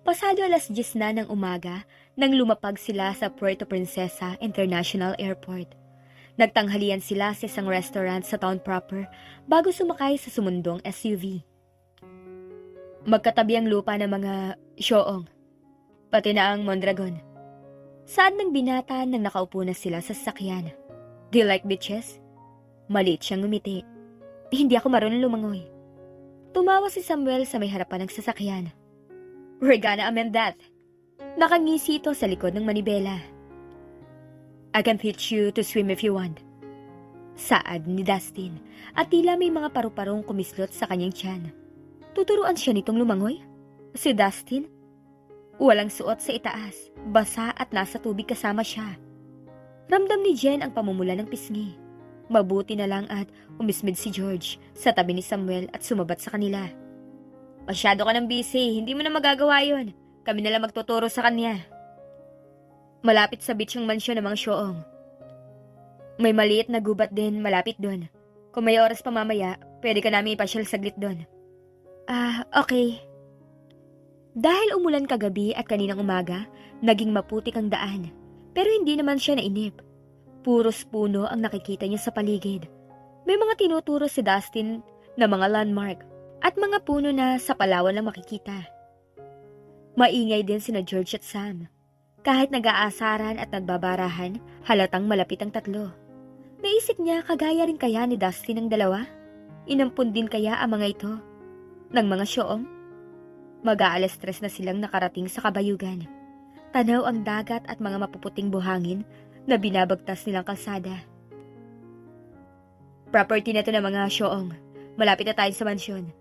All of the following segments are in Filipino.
Pasado alas 10 na ng umaga nang lumapag sila sa Puerto Princesa International Airport. Nagtanghalian sila sa isang restaurant sa town proper bago sumakay sa sumundong SUV. Magkatabi ang lupa ng mga syoong, pati na ang Mondragon. Saan ng binata nang nakaupo na sila sa sasakyan? Do you like beaches? Maliit siyang ngumiti. Hindi ako marunong lumangoy. Tumawa si Samuel sa may harapan ng sasakyan. We're gonna amend that. Nakangisi ito sa likod ng manibela. I can teach you to swim if you want. Saad ni Dustin at tila may mga paru-parong kumislot sa kanyang tiyan. Tuturuan siya nitong lumangoy? Si Dustin? Walang suot sa itaas, basa at nasa tubig kasama siya. Ramdam ni Jen ang pamumula ng pisngi. Mabuti na lang at umismid si George sa tabi ni Samuel at sumabat sa kanila. Masyado ka ng busy, hindi mo na magagawa yon. Kami na lang magtuturo sa kanya. Malapit sa beach ang mansyon ng mga syoong. May maliit na gubat din malapit doon. Kung may oras pa mamaya, pwede ka namin ipasyal saglit doon. Ah, okay. Dahil umulan kagabi at kaninang umaga, naging maputik ang daan. Pero hindi naman siya nainip. Puros puno ang nakikita niya sa paligid. May mga tinuturo si Dustin na mga landmark at mga puno na sa Palawan lang makikita. Maingay din sina George at Sam. Kahit nag-aasaran at nagbabarahan, halatang malapit ang tatlo. Naisip niya kagaya rin kaya ni Dustin ang dalawa? Inampun din kaya ang mga ito? Ng mga syoong? Mag-aalas tres na silang nakarating sa kabayugan. Tanaw ang dagat at mga mapuputing buhangin na binabagtas nilang kalsada. Property na to ng mga syoong. Malapit na tayo sa mansyon.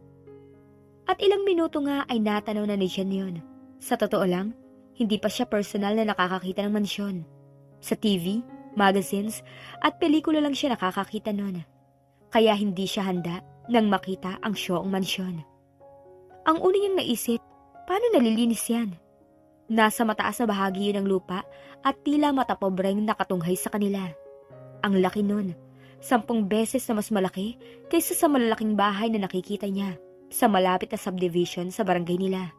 At ilang minuto nga ay natanaw na ni Jen yun. Sa totoo lang, hindi pa siya personal na nakakakita ng mansyon. Sa TV, magazines, at pelikula lang siya nakakakita nun. Kaya hindi siya handa nang makita ang syoong mansyon. Ang una niyang naisip, paano nalilinis yan? Nasa mataas na bahagi yun ng lupa at tila matapobreng nakatunghay sa kanila. Ang laki nun, sampung beses na mas malaki kaysa sa malalaking bahay na nakikita niya sa malapit na subdivision sa barangay nila.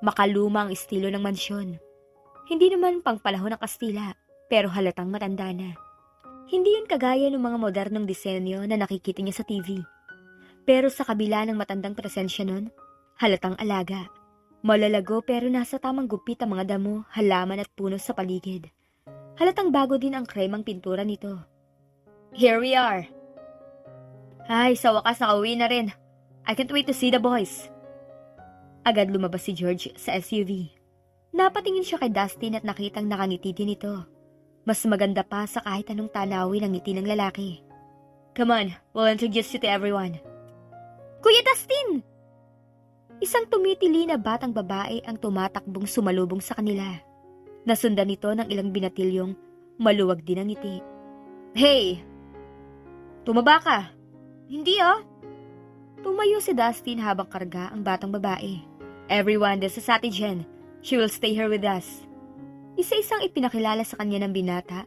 Makaluma ang estilo ng mansyon. Hindi naman pang panahon ng Kastila, pero halatang matanda na. Hindi yun kagaya ng mga modernong disenyo na nakikita niya sa TV. Pero sa kabila ng matandang presensya nun, halatang alaga. Malalago pero nasa tamang gupit ang mga damo, halaman at puno sa paligid. Halatang bago din ang kremang pintura nito. Here we are. Ay, sa wakas nakauwi na rin. I can't wait to see the boys. Agad lumabas si George sa SUV. Napatingin siya kay Dustin at nakitang nakangiti din ito. Mas maganda pa sa kahit anong tanawin ang ngiti ng lalaki. Come on, we'll introduce you to everyone. Kuya Dustin! Isang tumitili na batang babae ang tumatakbong sumalubong sa kanila. Nasundan nito ng ilang binatilyong maluwag din ang ngiti. Hey! Tumaba ka! Hindi ah! Tumayo si Dustin habang karga ang batang babae. Everyone, this is Ate Jen. She will stay here with us. Isa-isang ipinakilala sa kanya ng binata,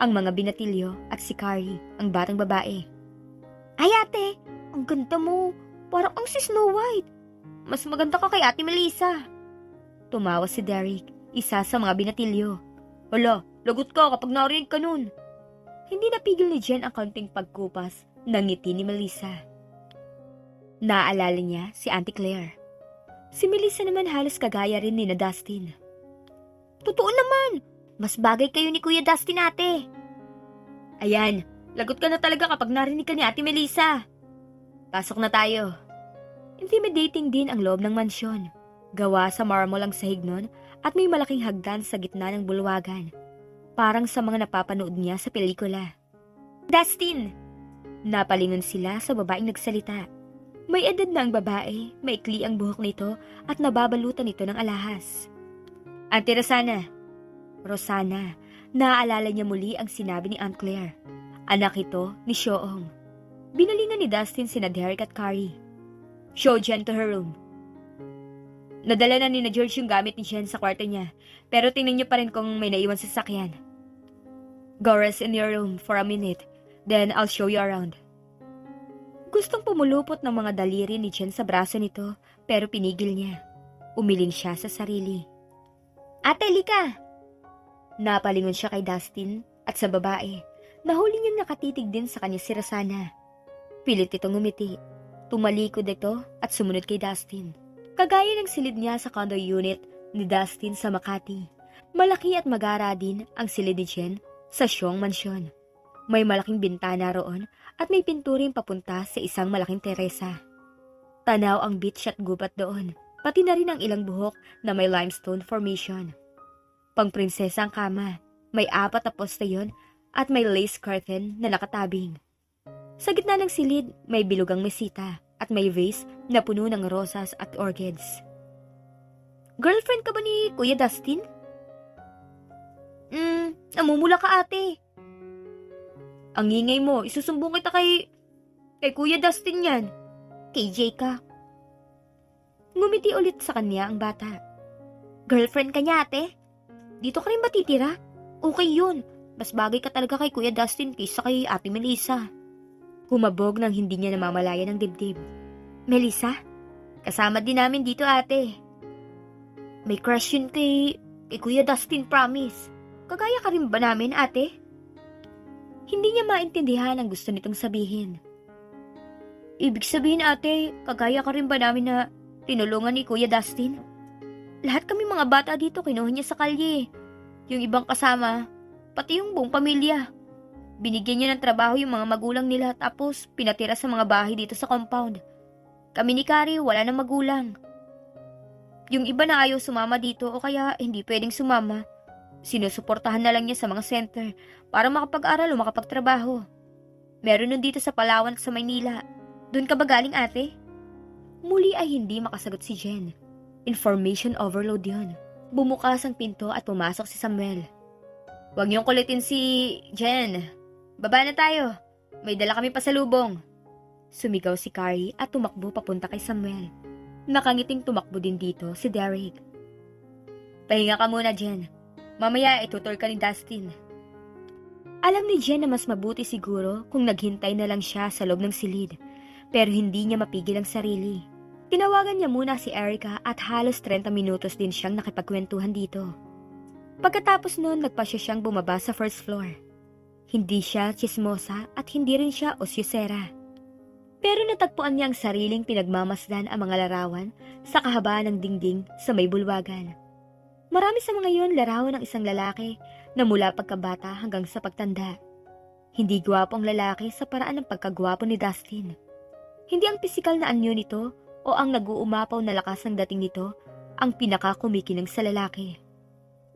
ang mga binatilyo at si Carrie, ang batang babae. Ay ate, ang ganda mo. Parang ang si Snow White. Mas maganda ka kay ate Melissa. Tumawa si Derek, isa sa mga binatilyo. Hala, lagot ka kapag narinig ka nun. Hindi napigil ni Jen ang kaunting pagkupas ng ngiti ni Melissa. Naalala niya si Auntie Claire. Si Melissa naman halos kagaya rin ni na Dustin. Totoo naman! Mas bagay kayo ni Kuya Dustin ate. Ayan, lagot ka na talaga kapag narinig ka ni Ate Melissa. Pasok na tayo. Intimidating din ang loob ng mansyon. Gawa sa marmol ang sahig nun at may malaking hagdan sa gitna ng bulwagan. Parang sa mga napapanood niya sa pelikula. Dustin! Napalingon sila sa babaeng nagsalita. May edad na ang babae, maikli ang buhok nito at nababalutan ito ng alahas. Auntie Rosana. Rosana, naaalala niya muli ang sinabi ni Aunt Claire. Anak ito ni Shoong. Binalingan ni Dustin sina Derek at Carrie. Show Jen to her room. Nadala na ni na George yung gamit ni Jen sa kwarto niya, pero tingnan niyo pa rin kung may naiwan sa sakyan. Go rest in your room for a minute, then I'll show you around. Gustong pumulupot ng mga daliri ni Jen sa braso nito, pero pinigil niya. Umiling siya sa sarili. Ate, lika! Napalingon siya kay Dustin at sa babae. Nahuli niyang nakatitig din sa kanya si Rosana. Pilit itong ngumiti. Tumalikod ito at sumunod kay Dustin. Kagaya ng silid niya sa condo unit ni Dustin sa Makati. Malaki at magara din ang silid ni Jen sa Siong Mansyon. May malaking bintana roon at may pinturing papunta sa isang malaking teresa. Tanaw ang beach at gubat doon, pati na rin ang ilang buhok na may limestone formation. Pang prinsesa ang kama, may apat na poste yon at may lace curtain na nakatabing. Sa gitna ng silid, may bilugang mesita at may vase na puno ng rosas at orchids. Girlfriend ka ba ni Kuya Dustin? Hmm, namumula ka ate. Ang ingay mo, isusumbong kita kay... kay Kuya Dustin yan. KJ ka. Ngumiti ulit sa kanya ang bata. Girlfriend ka niya ate? Dito ka rin ba titira? Okay yun. Mas bagay ka talaga kay Kuya Dustin kaysa kay Ate Melissa. Humabog nang hindi niya namamalaya ng dibdib. Melissa? Kasama din namin dito ate. May crush yun kay, kay Kuya Dustin promise. Kagaya ka rin ba namin ate? Hindi niya maintindihan ang gusto nitong sabihin. Ibig sabihin ate, kagaya ka rin ba namin na tinulungan ni Kuya Dustin? Lahat kami mga bata dito kinuha niya sa kalye. Yung ibang kasama, pati yung buong pamilya. Binigyan niya ng trabaho yung mga magulang nila tapos pinatira sa mga bahay dito sa compound. Kami ni Kari wala na magulang. Yung iba na ayaw sumama dito o kaya hindi pwedeng sumama. Sinusuportahan na lang niya sa mga center para makapag-aral o makapagtrabaho. Meron nun dito sa Palawan at sa Maynila. Doon ka ba galing ate? Muli ay hindi makasagot si Jen. Information overload yon. Bumukas ang pinto at pumasok si Samuel. Huwag niyong kulitin si Jen. Baba na tayo. May dala kami pasalubong. Sumigaw si Carrie at tumakbo papunta kay Samuel. Nakangiting tumakbo din dito si Derek. Pahinga ka muna, Jen. Mamaya itutor ka ni Dustin. Alam ni Jen na mas mabuti siguro kung naghintay na lang siya sa loob ng silid. Pero hindi niya mapigil ang sarili. Tinawagan niya muna si Erica at halos 30 minutos din siyang nakipagkwentuhan dito. Pagkatapos noon, nagpasya siyang bumaba sa first floor. Hindi siya chismosa at hindi rin siya osyosera. Pero natagpuan niya ang sariling pinagmamasdan ang mga larawan sa kahabaan ng dingding sa may bulwagan. Marami sa mga yon larawan ng isang lalaki na mula pagkabata hanggang sa pagtanda. Hindi gwapo ang lalaki sa paraan ng pagkagwapo ni Dustin. Hindi ang pisikal na anyo nito o ang nag-uumapaw na lakas ng dating nito ang pinakakumikinang sa lalaki.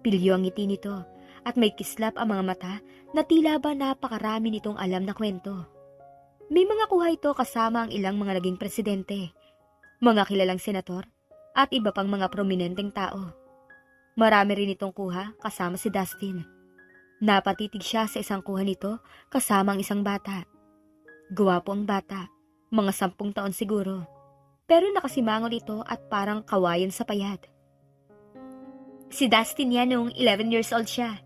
Pilyo ang ngiti nito at may kislap ang mga mata na tila ba napakarami nitong alam na kwento. May mga kuha ito kasama ang ilang mga naging presidente, mga kilalang senator, at iba pang mga prominenteng tao. Marami rin itong kuha kasama si Dustin. Napatitig siya sa isang kuha nito kasama ang isang bata. Guwapo ang bata, mga sampung taon siguro. Pero nakasimangon ito at parang kawayan sa payat. Si Dustin yan nung 11 years old siya.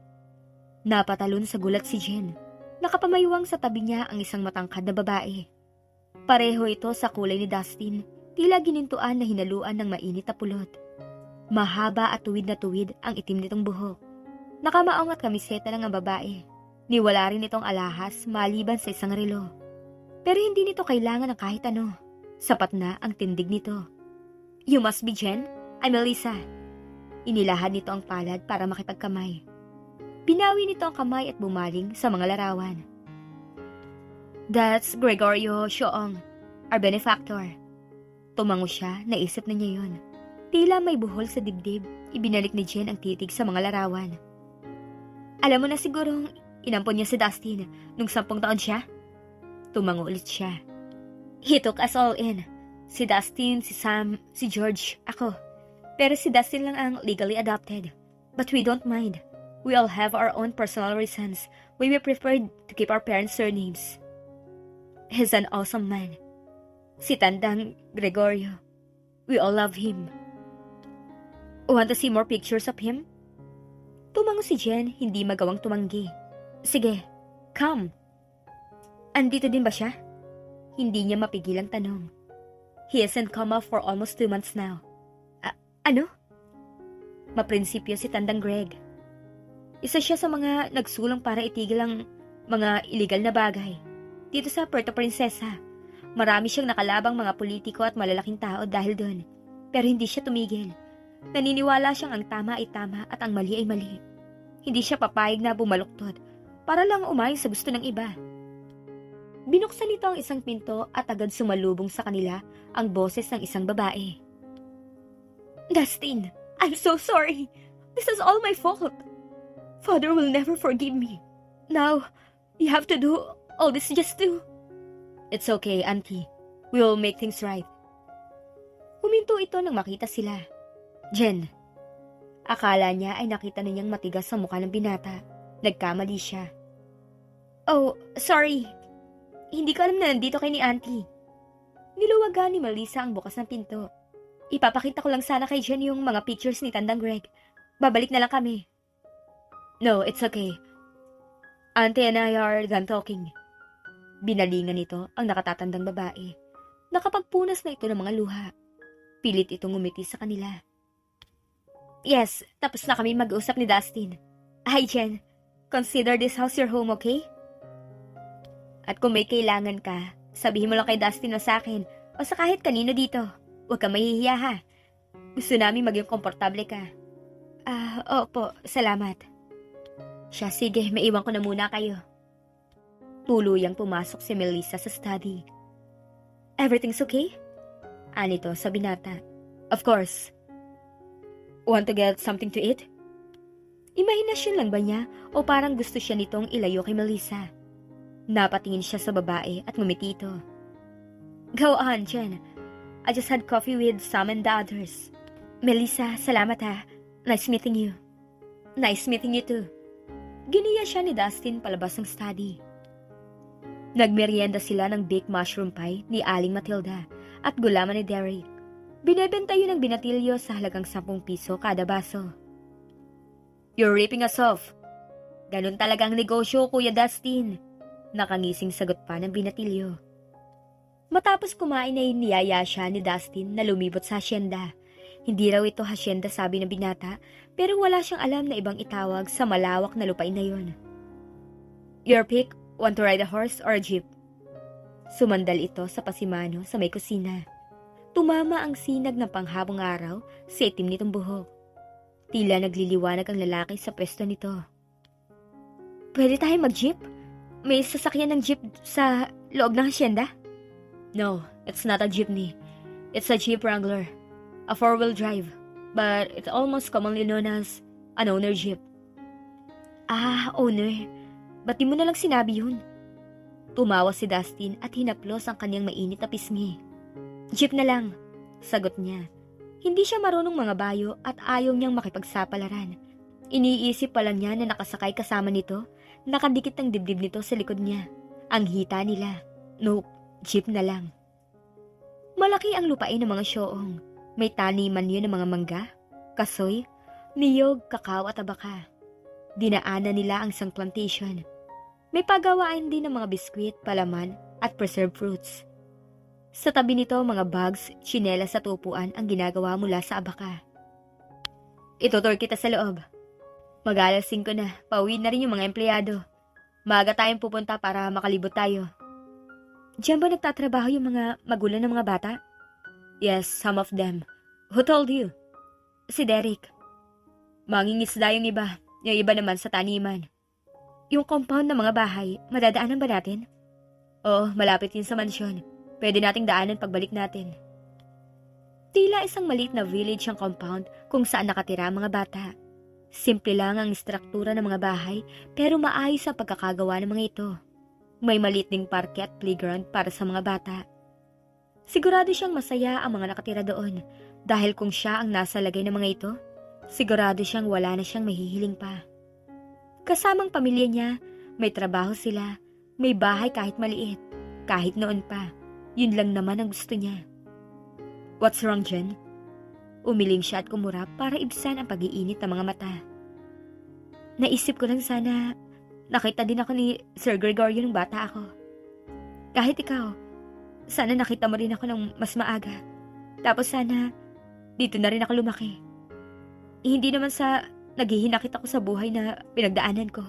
Napatalon sa gulat si Jen. Nakapamaywang sa tabi niya ang isang matangkad na babae. Pareho ito sa kulay ni Dustin, tila ginintuan na hinaluan ng mainit na pulot. Mahaba at tuwid na tuwid ang itim nitong buhok. Nakamaong at kamiseta lang ang babae. Niwala rin itong alahas maliban sa isang relo. Pero hindi nito kailangan ng kahit ano. Sapat na ang tindig nito. You must be Jen? I'm Melissa. Inilahad nito ang palad para makipagkamay. Binawi nito ang kamay at bumaling sa mga larawan. That's Gregorio Shoong, our benefactor. Tumango siya, naisip na niya yon. Tila may buhol sa dibdib, ibinalik ni Jen ang titig sa mga larawan. Alam mo na sigurong inampon niya si Dustin nung sampung taon siya? Tumango ulit siya. He took us all in. Si Dustin, si Sam, si George, ako. Pero si Dustin lang ang legally adopted. But we don't mind. We all have our own personal reasons why we preferred to keep our parents' surnames. He's an awesome man. Si Tandang Gregorio. We all love him. Want to see more pictures of him? Tumango si Jen, hindi magawang tumanggi. Sige, come. Andito din ba siya? Hindi niya mapigil ang tanong. He hasn't come up for almost two months now. Ah, Ano? Maprinsipyo si Tandang Greg. Isa siya sa mga nagsulang para itigil ang mga illegal na bagay. Dito sa Puerto Princesa, marami siyang nakalabang mga politiko at malalaking tao dahil doon. Pero hindi siya tumigil. Naniniwala siyang ang tama ay tama at ang mali ay mali. Hindi siya papayag na bumaluktot para lang umayon sa gusto ng iba. Binuksan nito ang isang pinto at agad sumalubong sa kanila ang boses ng isang babae. Dustin, I'm so sorry. This is all my fault. Father will never forgive me. Now, you have to do all this just to... It's okay, Auntie. We will make things right. Huminto ito nang makita sila. Jen. Akala niya ay nakita na niyang matigas sa mukha ng binata. Nagkamali siya. Oh, sorry. Hindi ko alam na nandito kay ni Auntie. Niluwagan ni Melissa ang bukas ng pinto. Ipapakita ko lang sana kay Jen yung mga pictures ni Tandang Greg. Babalik na lang kami. No, it's okay. Auntie and I are done talking. Binalingan nito ang nakatatandang babae. Nakapagpunas na ito ng mga luha. Pilit itong umiti sa kanila. Yes, tapos na kami mag-usap ni Dustin. Hi, Jen. Consider this house your home, okay? At kung may kailangan ka, sabihin mo lang kay Dustin o sa akin o sa kahit kanino dito. Huwag kang mahihiya ha. Gusto namin maging komportable ka. Ah, opo, salamat. Siya, sige, maiwan ko na muna kayo. Tuluyang pumasok si Melissa sa study. Everything's okay? Anito sa binata. Of course. Want to get something to eat? Imahinasyon lang ba niya o parang gusto siya nitong ilayo kay Melissa? Napatingin siya sa babae at ngumiti ito. Go on, Jen. I just had coffee with Sam and the others. Melissa, salamat ha. Nice meeting you. Nice meeting you too. Giniya siya ni Dustin palabas ng study. Nagmerienda sila ng baked mushroom pie ni Aling Matilda at gulaman ni Derek. Binebenta yun ng binatilyo sa halagang 10 piso kada baso. You're ripping us off. Ganun talagang negosyo, Kuya Dustin. Nakangising sagot pa ng binatilyo. Matapos kumain ay niyaya siya ni Dustin na lumibot sa hasyenda. Hindi raw ito hasyenda sabi ng binata, pero wala siyang alam na ibang itawag sa malawak na lupain na yon. Your pick, want to ride a horse or a jeep? Sumandal ito sa pasimano sa may kusina. Tumama ang sinag ng panghabong araw sa itim nitong buhok. Tila nagliliwanag ang lalaki sa pwesto nito. Pwede tayo mag-jeep? May sasakyan ng jeep sa loob ng hasyenda? No, it's not a jeepney. It's a Jeep Wrangler. A four-wheel drive. But it's almost commonly known as an owner jeep. Ah, owner. Ba't di mo na lang sinabi yun? Tumawa si Dustin at hinaplos ang kanyang mainit na pisngi. Jeep na lang, sagot niya. Hindi siya marunong mga bayo at ayaw niyang makipagsapalaran. Iniisip pa lang niya na nakasakay kasama nito, nakadikit ang dibdib nito sa likod niya. Ang hita nila. Nope, jeep na lang. Malaki ang lupain ng mga syoong. May taniman yun ng mga mangga, kasoy, niyog, kakao at abaka. Dinaanan nila ang isang plantation. May pagawaan din ng mga biskwit, palaman at preserved fruits. Sa tabi nito, mga bags, tsinelas at upuan ang ginagawa mula sa abaka. Itutur kita sa loob. Mag-alas 5 na, pauwi na rin yung mga empleyado. Maaga tayong pupunta para makalibot tayo. Diyan ba nagtatrabaho yung mga magulang ng mga bata? Yes, some of them. Who told you? Si Derek. Mangingisda yung iba, yung iba naman sa taniman. Yung compound ng mga bahay, madadaanan ba natin? Oo, malapit yun sa mansyon. Pwede nating daanan pagbalik natin. Tila isang maliit na village ang compound kung saan nakatira ang mga bata. Simple lang ang istruktura ng mga bahay pero maayos ang pagkakagawa ng mga ito. May maliit ding parke at playground para sa mga bata. Sigurado siyang masaya ang mga nakatira doon dahil kung siya ang nasa lagay ng mga ito, sigurado siyang wala na siyang mahihiling pa. Kasamang pamilya niya, may trabaho sila, may bahay kahit maliit, kahit noon pa. Yun lang naman ang gusto niya. What's wrong, Jen? Umiling siya at kumurap para ibsan ang pag-iinit ng mga mata. Naisip ko lang sana, nakita din ako ni Sir Gregorio nung bata ako. Kahit ikaw, sana nakita mo rin ako ng mas maaga. Tapos sana, Dito na rin ako lumaki. Eh, hindi naman sa naghihinakit ako sa buhay na pinagdaanan ko.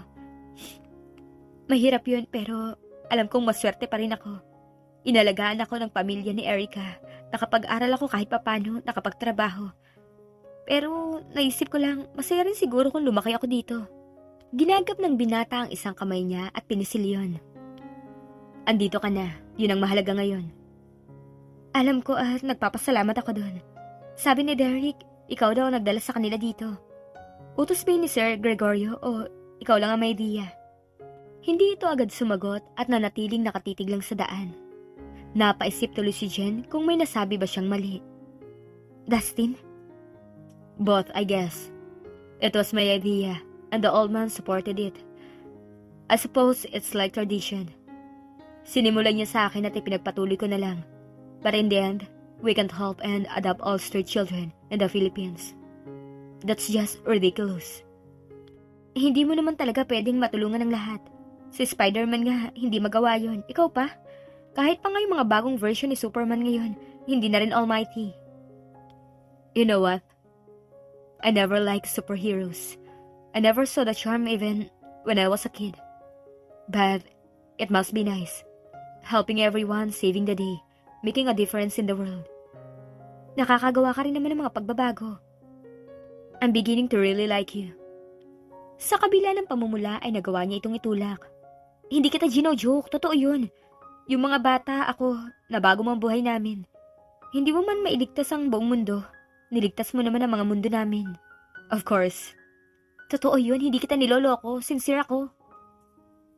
Mahirap yun pero alam kong maswerte pa rin ako. Inalagaan ako ng pamilya ni Erica. Nakapag-aral ako kahit papano, nakapagtrabaho. Pero naisip ko lang, masaya rin siguro kung lumaki ako dito. Ginagap ng binata ang isang kamay niya at pinisilyon. Andito ka na, yun ang mahalaga ngayon. Alam ko at nagpapasalamat ako doon. Sabi ni Derek, ikaw daw ang nagdala sa kanila dito. Utos ba ni Sir Gregorio o ikaw lang ang may idea? Hindi ito agad sumagot at nanatiling nakatitig lang sa daan. Napaisip tuloy si Jen kung may nasabi ba siyang mali. Dustin? Both, I guess. It was my idea, and the old man supported it. I suppose it's like tradition. Sinimulan niya sa akin at ipinagpatuloy ko na lang. But in the end, we can't help and adopt all street children in the Philippines. That's just ridiculous. Hindi mo naman talaga pwedeng matulungan ng lahat. Si Spider-Man nga, hindi magawa yon. Ikaw pa? Kahit pa nga yung mga bagong version ni Superman ngayon, hindi na rin almighty. You know what? I never liked superheroes. I never saw the charm even when I was a kid. But it must be nice. Helping everyone, saving the day, making a difference in the world. Nakakagawa ka rin naman ng mga pagbabago. I'm beginning to really like you. Sa kabila ng pamumula ay nagawa niya itong itulak. Hindi kita gino-joke, totoo yun. Yung mga bata, ako, na bago mang buhay namin. Hindi mo man mailigtas ang buong mundo. Niligtas mo naman ang mga mundo namin. Of course. Totoo yun, hindi kita niloloko. Sincere ako.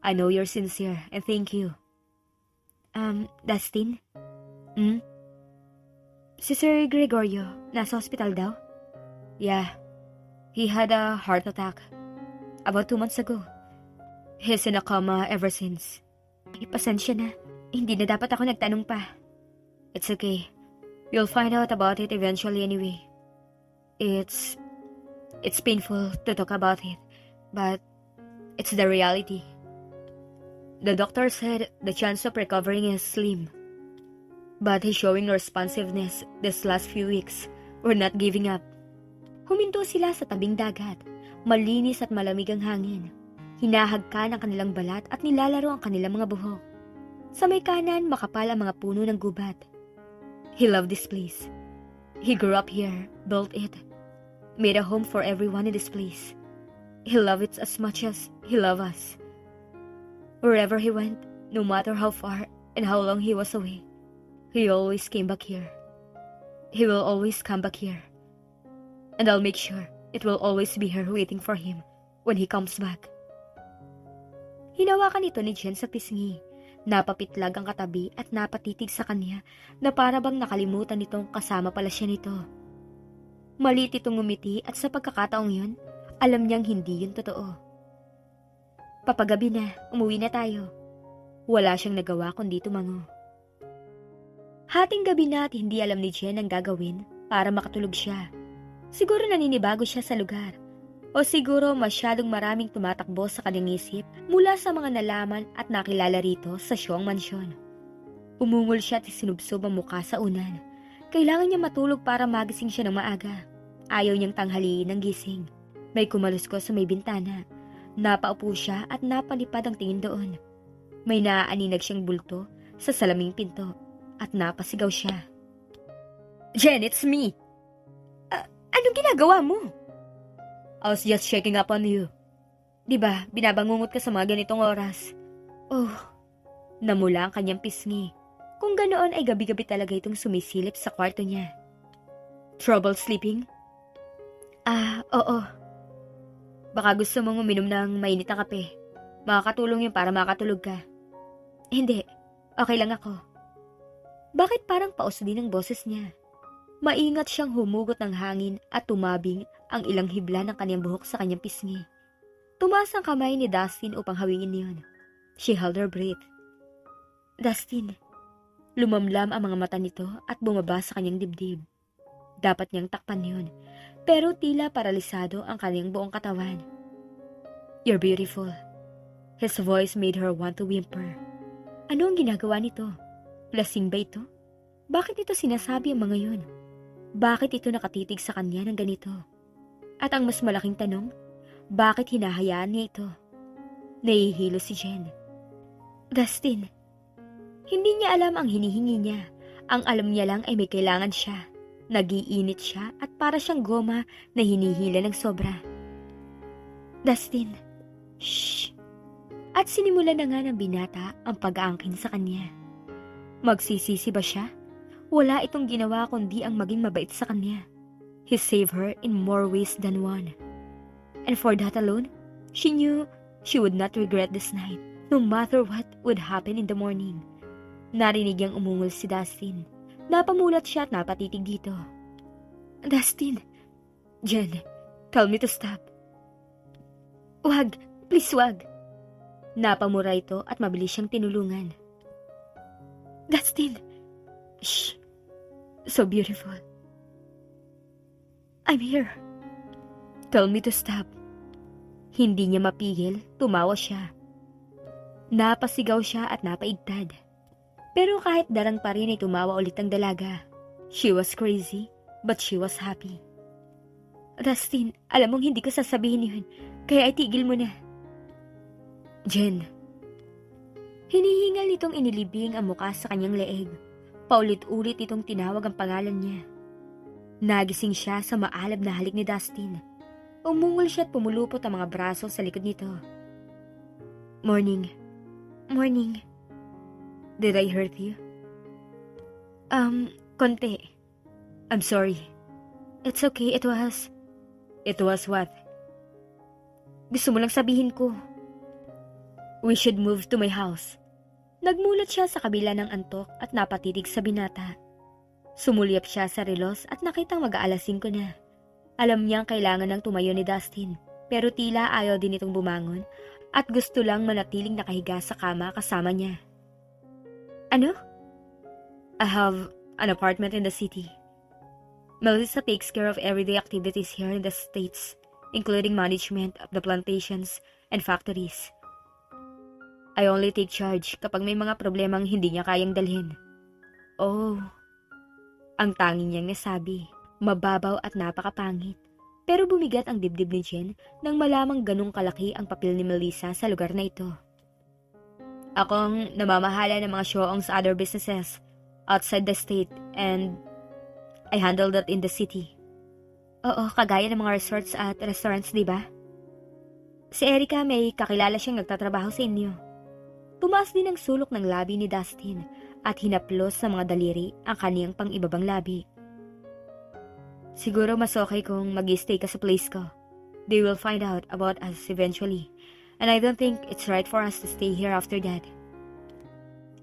I know you're sincere and thank you. Um, Dustin? Hmm? Si Sir Gregorio, nasa hospital daw? Yeah. He had a heart attack. About two months ago. He's in a coma ever since. Ipasensya na. Hindi na dapat ako nagtanong pa. It's okay. You'll find out about it eventually anyway. It's... It's painful to talk about it, but it's the reality. The doctor said the chance of recovering is slim. But he's showing responsiveness this last few weeks. We're not giving up. Huminto sila sa tabing dagat. Malinis at malamig ang hangin. Hinahagkan ang kanilang balat at nilalaro ang kanilang mga buhok. Sa may kanan, makapal ang mga puno ng gubat. He loved this place. He grew up here, built it, made a home for everyone in this place. He loved it as much as he loved us. Wherever he went, no matter how far and how long he was away, he always came back here. He will always come back here. And I'll make sure it will always be here waiting for him when he comes back. Hinawakan ito ni Jen sa pisngi. Napapitlag ang katabi at napatitig sa kanya na para bang nakalimutan nitong kasama pala siya nito. Malit itong ngumiti at sa pagkakataong yun, alam niyang hindi yun totoo. Papagabi na, umuwi na tayo. Wala siyang nagawa kundi tumango. Hating gabi na at hindi alam ni Jen ang gagawin para makatulog siya. Siguro naninibago siya sa lugar. O siguro masyadong maraming tumatakbo sa kanyang isip mula sa mga nalaman at nakilala rito sa siyong mansyon. Umungol siya at sinubsob ang muka sa unan. Kailangan niya matulog para magising siya ng maaga. Ayaw niyang tanghaliin ng gising. May kumalusko sa may bintana. Napaupo siya at napalipad ang tingin doon. May naaaninag siyang bulto sa salaming pinto at napasigaw siya. Jen, it's me! Ah, anong ginagawa mo? I was just checking up on you. Di ba, binabangungot ka sa mga ganitong oras. Oh, namula ang kanyang pisngi. Kung ganoon ay gabi-gabi talaga itong sumisilip sa kwarto niya. Trouble sleeping? Ah, oo. Baka gusto mong uminom ng mainit na kape. Makakatulong yun para makatulog ka. Hindi, okay lang ako. Bakit parang paos din ang boses niya? Maingat siyang humugot ng hangin at tumabing ang ilang hibla ng kanyang buhok sa kanyang pisngi. Tumaas ang kamay ni Dustin upang hawingin niyon. She held her breath. Dustin, lumamlam ang mga mata nito at bumaba sa kanyang dibdib. Dapat niyang takpan yun, pero tila paralisado ang kanyang buong katawan. You're beautiful. His voice made her want to whimper. Ano ang ginagawa nito? Lasing ba ito? Bakit ito sinasabi ang mga yun? bakit ito nakatitig sa kanya ng ganito? At ang mas malaking tanong, bakit hinahayaan niya ito? Nahihilo si Jen. Dustin, hindi niya alam ang hinihingi niya. Ang alam niya lang ay may kailangan siya. Nagiinit siya at para siyang goma na hinihila ng sobra. Dustin, shh. At sinimulan na nga ng binata ang pag-aangkin sa kanya. Magsisisi ba siya? Wala itong ginawa kundi ang maging mabait sa kanya. He saved her in more ways than one. And for that alone, she knew she would not regret this night, no matter what would happen in the morning. Narinig niyang umungol si Dustin. Napamulat siya at napatitig dito. Dustin! Jen, tell me to stop. Wag, please wag. Napamura ito at mabilis siyang tinulungan. Dustin! Shh! So beautiful. I'm here. Tell me to stop. Hindi niya mapigil, tumawa siya. Napasigaw siya at napaigtad. Pero kahit darang pa rin ay tumawa ulit ang dalaga. She was crazy, but she was happy. Dustin, alam mong hindi ko sasabihin yun, kaya itigil mo na. Jen. Hinihingal nitong inilibing ang muka sa kanyang leeg. Paulit-ulit itong tinawag ang pangalan niya. Nagising siya sa maalab na halik ni Dustin. Umungol siya at pumulupot ang mga braso sa likod nito. Morning. Morning. Did I hurt you? Um, konti. I'm sorry. It's okay, it was... It was what? Gusto mo lang sabihin ko. We should move to my house. Nagmulat siya sa kabila ng antok at napatitig sa binata. Sumulyap siya sa relos at nakitang mag-aalas 5 na. Alam niyang kailangan ng tumayo ni Dustin, pero tila ayaw din itong bumangon at gusto lang manatiling nakahiga sa kama kasama niya. Ano? I have an apartment in the city. Melissa takes care of everyday activities here in the States, including management of the plantations and factories. I only take charge kapag may mga problemang hindi niya kayang dalhin. Oh, ang tangi niyang nasabi, mababaw at napakapangit. Pero bumigat ang dibdib ni Jen nang malamang ganong kalaki ang papel ni Melissa sa lugar na ito. Akong namamahala ng mga shoong sa other businesses outside the state and I handle that in the city. Oo, kagaya ng mga resorts at restaurants, di ba? Si Erica may kakilala siyang nagtatrabaho sa inyo. Tumaas din ang sulok ng labi ni Dustin at hinaplos sa mga daliri ang kaniyang pang-ibabang labi. Siguro mas okay kung mag stay ka sa place ko. They will find out about us eventually. And I don't think it's right for us to stay here after that.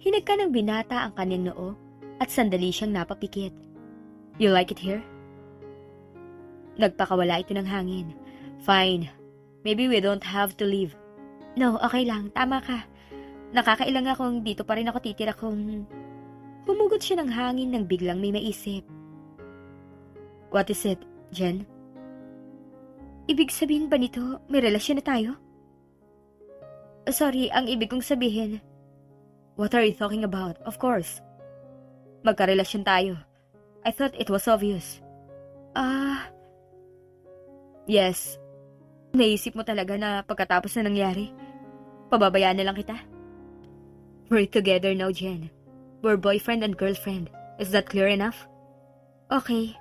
Hinagka ng binata ang kanyang noo at sandali siyang napapikit. You like it here? Nagpakawala ito ng hangin. Fine. Maybe we don't have to leave. No, okay lang. Tama ka. Nakakailang akong dito pa rin ako titira kung... Humugot siya ng hangin nang biglang may maisip. What is it, Jen? Ibig sabihin ba nito, may relasyon na tayo? Sorry, ang ibig kong sabihin. What are you talking about? Of course. Magkarelasyon tayo. I thought it was obvious. Ah... yes. Naisip mo talaga na pagkatapos na nangyari, pababayaan na lang kita? We're together now, Jen. We're boyfriend and girlfriend. Is that clear enough? Okay.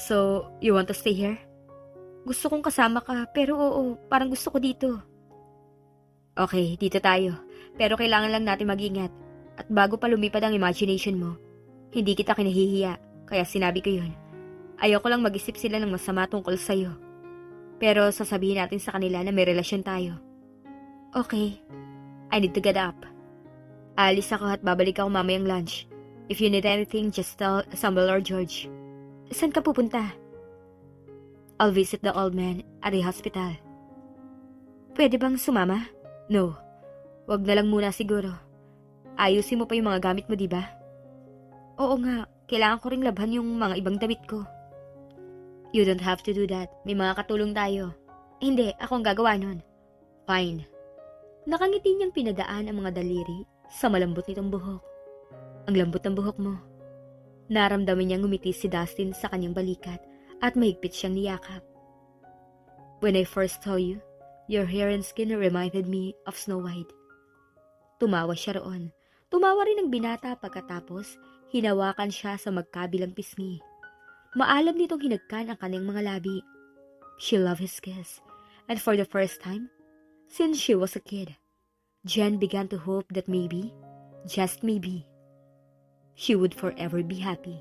So, you want to stay here? Gusto kong kasama ka, pero oo, parang gusto ko dito. Okay, dito tayo. Pero kailangan lang natin mag-ingat. At bago pa lumipad ang imagination mo, hindi kita kinahihiya, kaya sinabi ko yun. Ayoko lang mag-isip sila ng masama tungkol sa'yo. Pero sasabihin natin sa kanila na may relasyon tayo. Okay. I need to get up. Alis ako at babalik ako mamayang lunch. If you need anything, just tell Samuel or George. Saan ka pupunta? I'll visit the old man at the hospital. Pwede bang sumama? No. Wag na lang muna siguro. Ayusin mo pa yung mga gamit mo, di ba? Oo nga, kailangan ko ring labhan yung mga ibang damit ko. You don't have to do that. May mga katulong tayo. Hindi, ako ang gagawa nun. Fine. Nakangiti niyang pinadaan ang mga daliri sa malambot nitong buhok. Ang lambot ng buhok mo. Naramdaman niyang ngumiti si Dustin sa kanyang balikat at mahigpit siyang niyakap. When I first saw you, your hair and skin reminded me of Snow White. Tumawa siya roon. Tumawa rin ang binata pagkatapos hinawakan siya sa magkabilang pisngi. Maalam nitong hinagkan ang kanyang mga labi. She loved his kiss, and for the first time, since she was a kid, Jen began to hope that maybe, just maybe, she would forever be happy.